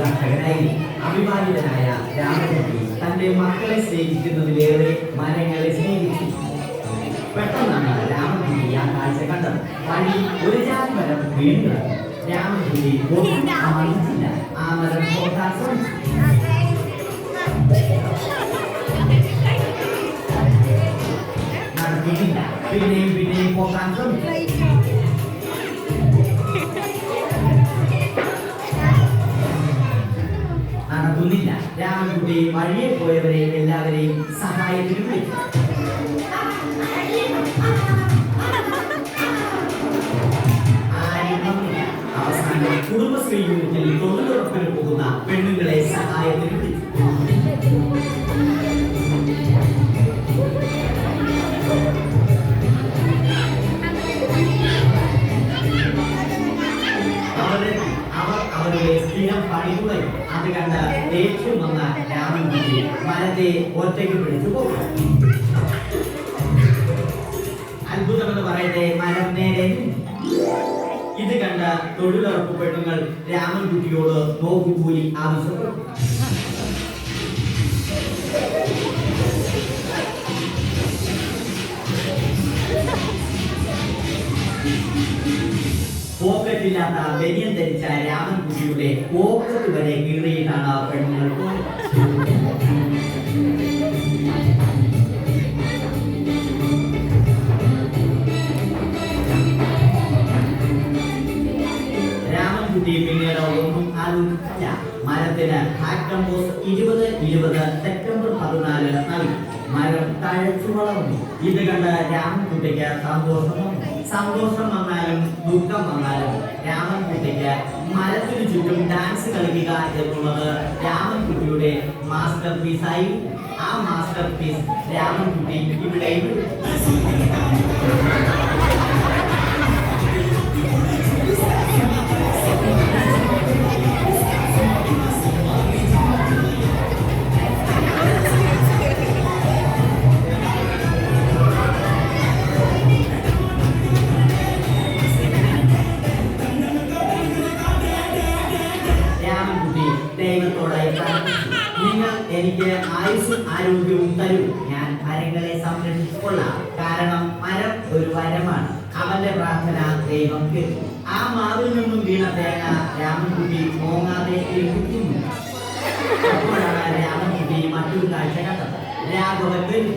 കർഷകനായി അഭിമാനിതനായ രാമൻകുട്ടി തന്റെ മക്കളെ സ്നേഹിക്കുന്നതിലേറെ മരങ്ങളെ സ്നേഹിച്ചു. പെട്ടെന്നാണ് രാമൻകുട്ടി ആ കാഴ്ച കണ്ടത്. വഴി ഒരു ജാതി മരം വീണ്ട. രാമൻകുട്ടി ഒന്നും അമർന്നില്ല ആ മരം ശ്രമിച്ചു. നടന്നിട്ടില്ല പിന്നെയും പിന്നെയും പോകാൻ ശ്രമിച്ചു. രാമൻകുട്ടി വഴിയെ പോയവരെയും എല്ലാവരെയും വിളിച്ചു അവരുടെ സ്ഥിരം പണി തുടങ്ങി അത് കണ്ട ഏറ്റവും വന്ന രാമൻകുട്ടി പിടിച്ചു പോകും അത്ഭുതമെന്ന് പറയട്ടെ മരം നേരെ. ഇത് കണ്ട തൊഴിലുറപ്പ് പെണ്ണുങ്ങൾ രാമൻകുട്ടിയോട് നോക്കുകൂലി ആവശ്യപ്പെട്ടു പോക്കറ്റില്ലാത്ത ബനിയൻ ധരിച്ച രാമൻകുട്ടിയുടെ പോക്കറ്റ് വരെ കീറിയിട്ടാണ് പെണ്ണുങ്ങൾ. പോയത് രാമൻകുട്ടി പിന്നീട് ഒന്നും ആലോചിച്ചില്ല മരത്തിന് ഹാക്ടംബോസ് ഇരുപത് ഇരുപത് സെപ്റ്റംബർ പതിനാല് നൽകി. മരം തഴച്ചു വളർന്നു. ഇത് കണ്ട രാമൻകുട്ടിക്ക് സന്തോഷം വന്നു. സന്തോഷം വന്നാലും ദുഃഖം വന്നാലും രാമൻകുട്ടിക്ക് മരത്തിനു ചുറ്റും ഡാൻസ് കളിക്കുക എന്നുള്ളത് രാമൻകുട്ടിയുടെ മാസ്റ്റർ പീസായി ആ മാസ്റ്റർ പീസ് രാമൻകുട്ടി ഇവിടെയും ആയുസ്സും ആരോഗ്യവും തരൂ. ഞാൻ മരങ്ങളെ സംരക്ഷിച്ചുകൊള്ളാം കാരണം മരം ഒരു വരമാണ്. അവന്റെ പ്രാർത്ഥന ദൈവം കേട്ടു. ആ മാവിൽ നിന്നും വീണ തേങ്ങ രാമൻകുട്ടി ഓങ്ങാതെ ലഭിക്കുന്നു അപ്പോഴാണ് രാമൻകുട്ടി മറ്റൊരു കാഴ്ച കണ്ടത്. രാഘവൻ വരും.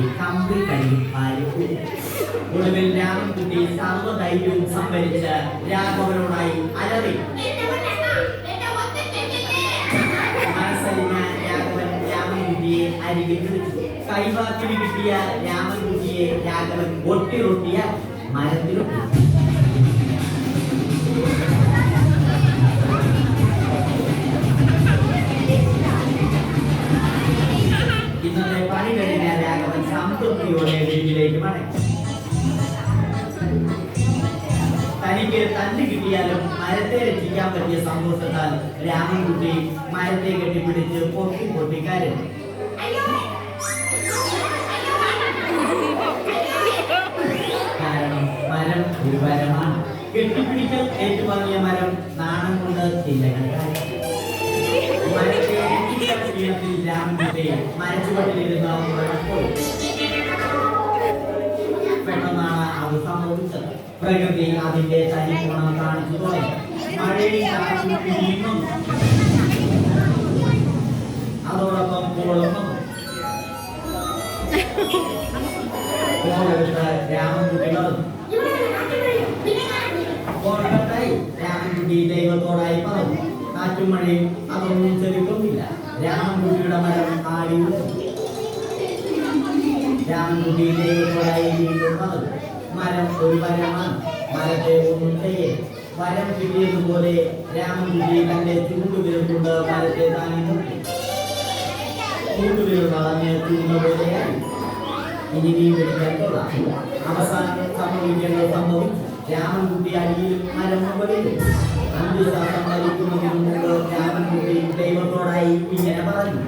രാമൻകുട്ടി കമ്പി കൈ പാലിച്ചു ഒടുവിൽ രാമൻകുട്ടി സർവധൈര്യവും സംഭരിച്ച് രാഘവനോടായി അലറി രാഘവൻ രാമൻകുട്ടിയെ അരികിൽ വിളിച്ചു. കൈവാക്കിന് കിട്ടിയ രാമൻകുട്ടിയെ രാഘവൻ ഒട്ടി ഒട്ടിയ മരത്തിലൊട്ടി സംതൃപ്തിയോടെ വീട്ടിലേക്ക് മടങ്ങി തനിക്ക് തല്ല് കിട്ടിയാലും മരത്തെ രക്ഷിക്കാൻ പറ്റിയ സന്തോഷത്താൽ രാമൻകുട്ടി മരത്തെ കെട്ടിപ്പിടിച്ച് പൊട്ടി പൊട്ടി കരഞ്ഞു കാരണം മരം ഒരു വരമാണ് കെട്ടിപ്പിടിക്കൽ ഏറ്റുവാങ്ങിയ മരം നാണം കൊണ്ട് ചില്ലകൾ മരത്തെ രാമൻകുട്ടി മരച്ചുവട്ടിലിരുന്ന് ഉറങ്ങിപ്പോയി പ്രകൃതി അതിന്റെ ചരിത്രം കാണിച്ചു തുടങ്ങി മഴയും കാറ്റും ഇടിയും വന്നു. അതോടൊപ്പം കോളും വന്നു കോളെടുത്ത് രാമൻകുട്ടി നടന്നു കോളകത്തായി രാമൻകുട്ടി ദൈവത്തോടായി പറഞ്ഞു കാറ്റും മഴയും അതൊന്നും ചെറുക്കുന്നില്ല രാമൻകുട്ടിയുടെ മരം ആടി രാമൻകുട്ടി ദൈവത്തോടായി വീണ്ടും പറഞ്ഞു മരം ഒരു വരമാണ് മരത്തെ ഒന്നും ചെയ്യേ വരം കിട്ടിയതുപോലെ രാമൻകുട്ടി തന്റെ ചൂണ്ടുവിരൽ കൊണ്ട് മരത്തെ താങ്ങി നിർത്തി ചൂണ്ടുവിരൽ വളഞ്ഞ് രാമൻകുട്ടി അടിയിൽ മരം മുകളിലും ദൈവത്തോടായി ഇങ്ങനെ പറഞ്ഞു.